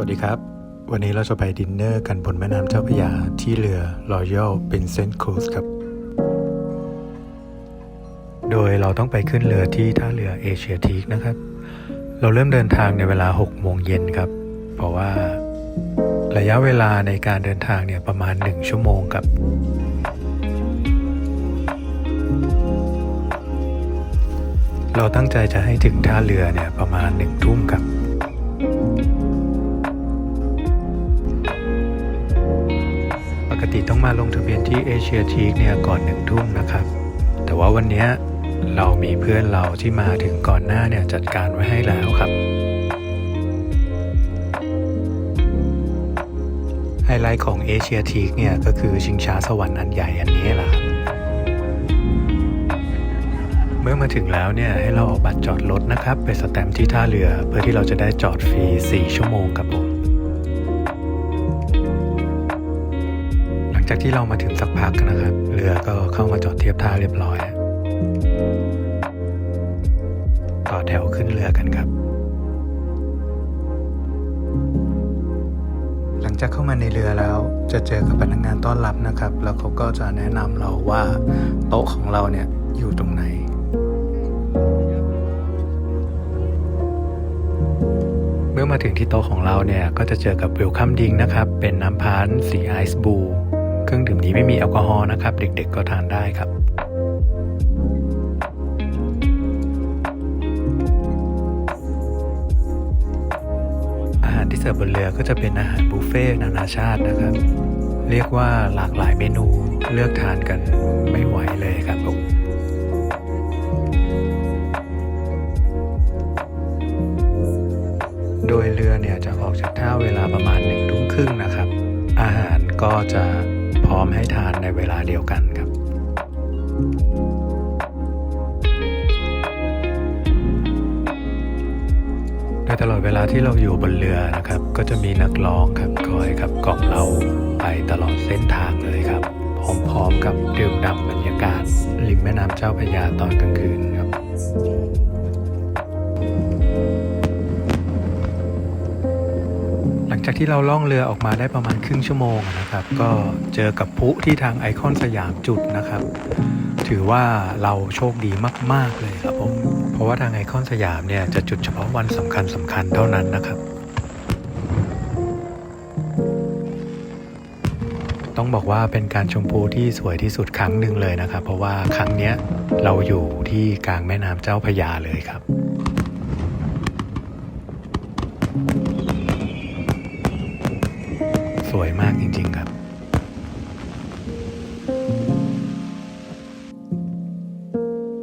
สวัสดีครับ วันนี้เราจะไปดินเนอร์กันบนแม่น้ำเจ้าพระยาที่เรือ Royal Princess Cruise ครับ โดยเราต้องไปขึ้นเรือที่ท่าเรือเอเชียทีกนะครับ เราเริ่มเดินทางในเวลา 6 โมงเย็นครับ เพราะว่าระยะเวลาในการเดินทางเนี่ยประมาณ 1 ชั่วโมงครับเราตั้งใจจะให้ถึงท่าเรือเนี่ยประมาณหนึ่งทุ่มครับ ต้องมาลงทะเบียนที่เอเชียทีกเนี่ยก่อนหนึ่งทุ่มนะครับ แต่ว่าวันนี้เรามีเพื่อนเราที่มาถึงก่อนหน้าเนี่ยจัดการไว้ให้แล้วครับ ไฮไลท์ของเอเชียทีกเนี่ยก็คือชิงช้าสวรรค์อันใหญ่อันนี้แหละครับเมื่อมาถึงแล้วเนี่ยให้เราเอาบัตรจอดรถนะครับ ไปสแตมป์ที่ท่าเรือเพื่อที่เราจะได้จอดฟรี 4 ชั่วโมงครับผม จากที่เรามาถึงสักพักนะครับ เรือก็เข้ามาจอดเทียบท่าเรียบร้อย ต่อแถวขึ้นเรือกันครับ หลังจากเข้ามาในเรือแล้วจะเจอกับพนักงานต้อนรับนะครับ แล้วเขาก็จะแนะนำเราว่าโต๊ะของเราเนี่ยอยู่ตรงไหนเมื่อมาถึงที่โต๊ะของเราเนี่ย ก็จะเจอกับเวลคัมดิงนะครับ เป็นน้ำพานสีไอซ์บู เครื่องดื่มนี้ไม่มีแอลกอฮอล์นะครับ เด็กๆก็ทานได้ครับอาหารที่เสิร์ฟบนเรือก็จะเป็นอาหารบุฟเฟ่ต์นานาชาตินะครับ เรียกว่าหลากหลายเมนูเลือกทานกันไม่ไหวเลยครับผมโดยเรือเนี่ยจะออกจากท่าเวลาประมาณหนึ่งทุ่มครึ่งนะครับ อาหารก็จะ ร้อมให้ทานในเวลาเดียวกันครับโดยตลอดเวลาที่เราอยู่บนเรือนะครับ ก็จะมีนักร้องครับคอยขับกล่อมเราไปตลอดเส้นทางเลยครับพร้อมๆกับดื่มด่ำบรรยากาศริมแม่น้ำเจ้าพระยาตอนกลางคืนครับ ที่เราล่องเรือออกมาได้ประมาณครึ่งชั่วโมงนะครับ ก็เจอกับพลุที่ทางไอคอนสยามจุดนะครับ ถือว่าเราโชคดีมาก ๆ เลยครับผม เพราะว่าทางไอคอนสยามเนี่ยจะจุดเฉพาะวันสำคัญสำคัญเท่านั้นนะครับต้องบอกว่าเป็นการชมพูที่สวยที่สุดครั้งหนึ่งเลยนะครับ เพราะว่าครั้งเนี้ยเราอยู่ที่กลางแม่น้ำเจ้าพระยาเลยครับ สวยมากจริง ๆ ครับ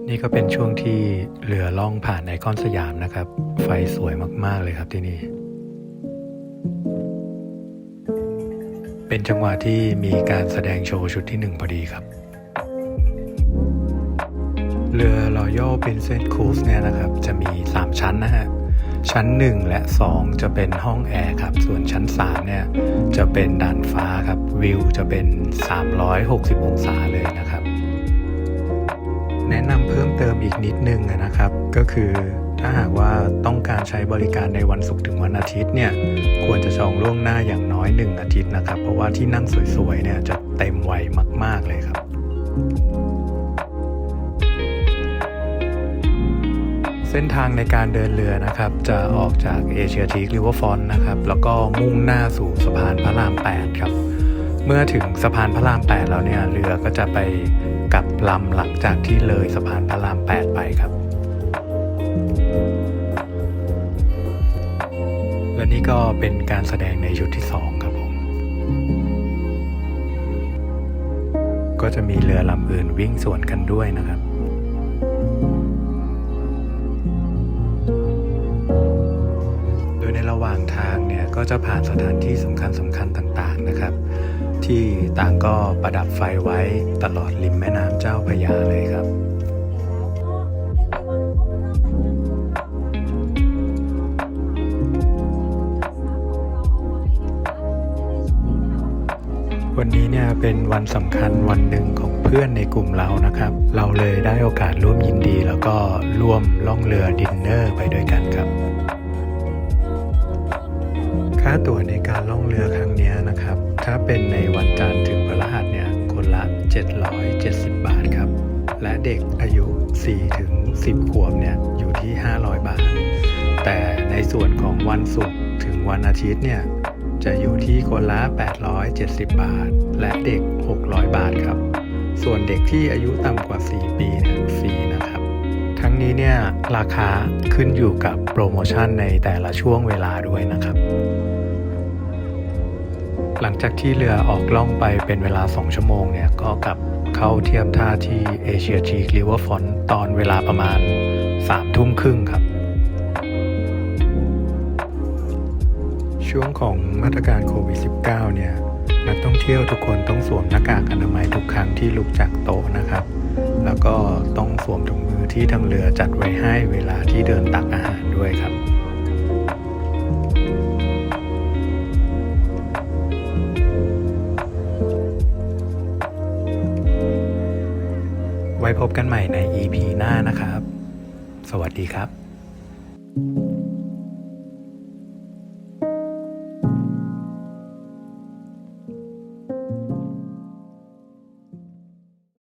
นี่ก็เป็นช่วงที่เรือล่องผ่านไอคอนสยามนะครับ ไฟสวยมาก ๆ เลยครับที่นี่ เป็นจังหวะที่มีการแสดงโชว์ชุดที่หนึ่งพอดีครับ เรือ Royal Princess Cruise เนี่ยนะครับ จะมี 3 ชั้นนะฮะ ชั้น 1 และ 2 จะเป็นห้องแอร์ครับ ส่วนชั้น 3 เนี่ย จะเป็นดานฟ้าครับ วิวจะเป็น 360 องศาเลยนะครับ แนะนำเพิ่มเติมอีกนิดนึงนะครับ ก็คือถ้าหากว่าต้องการใช้บริการในวันศุกร์ถึงวันอาทิตย์เนี่ย ควรจะจองล่วงหน้าอย่างน้อย 1 อาทิตย์นะครับ เพราะว่าที่นั่งสวยๆ เนี่ยจะเต็มไวมาก ๆ เลยครับ เส้นทางในการเดินเรือนะครับ จะออกจากเอเชียทีกริเวอร์ฟอนนะครับ แล้วก็มุ่งหน้าสู่สะพานพระราม 8 ครับ เมื่อถึงสะพานพระราม 8 แล้วเนี่ย เรือก็จะไปกลับลำหลังจากที่เลยสะพานพระราม 8 ไปครับ และนี่ก็เป็นการแสดงในชุดที่ 2 ครับผม ก็จะมีเรือลำอื่นวิ่งสวนกันด้วยนะครับางทางเนี่ยก็จะผ่านสถานที่สำคัญสำคัญต่างๆนะครับ ที่ต่างก็ประดับไฟไว้ตลอดริมแม่น้ำเจ้าพระยาเลยครับวันนี้เนี่ยเป็นวันสำคัญวันหนึ่งของเพื่อนในกลุ่มเรานะครับ เราเลยได้โอกาสร่วมยินดีแล้วก็ร่วมล่องเรือดินเนอร์ไปด้วยกันครับ ค่าตั๋วในการล่องเรือครั้งนี้นะครับ ถ้าเป็นในวันจันทร์ถึงพฤหัสเนี่ยคนละ 770 บาทครับ และเด็กอายุ 4 ถึง 10 ขวบเนี่ยอยู่ที่ 500 บาท แต่ในส่วนของวันศุกร์ถึงวันอาทิตย์เนี่ยจะอยู่ที่คนละ 870 บาท และเด็ก 600 บาทครับ ส่วนเด็กที่อายุต่ำกว่า 4 ปีเนี่ยฟรีนะครับ ทั้งนี้เนี่ยราคาขึ้นอยู่กับโปรโมชั่นในแต่ละช่วงเวลาด้วยนะครับ หลังจากที่เรือออกล่องไปเป็นเวลา 2 ชั่วโมงเนี่ย ก็กลับเข้าเทียบท่าที่เอเชียจีริเวอร์ฟอนตอนเวลาประมาณ3ทุ่มครึ่งครับ ช่วงของมาตรการโควิด -19 เนี่ย นักท่องเที่ยวทุกคนต้องสวมหน้ากากอนามัยทุกครั้งที่ลุกจากโต๊ะนะครับ แล้วก็ต้องสวมถุงมือที่ทางเรือจัดไว้ให้เวลาที่เดินตักอาหารด้วยครับ พบกันใหม่ใน EP หน้านะครับ สวัสดีครับ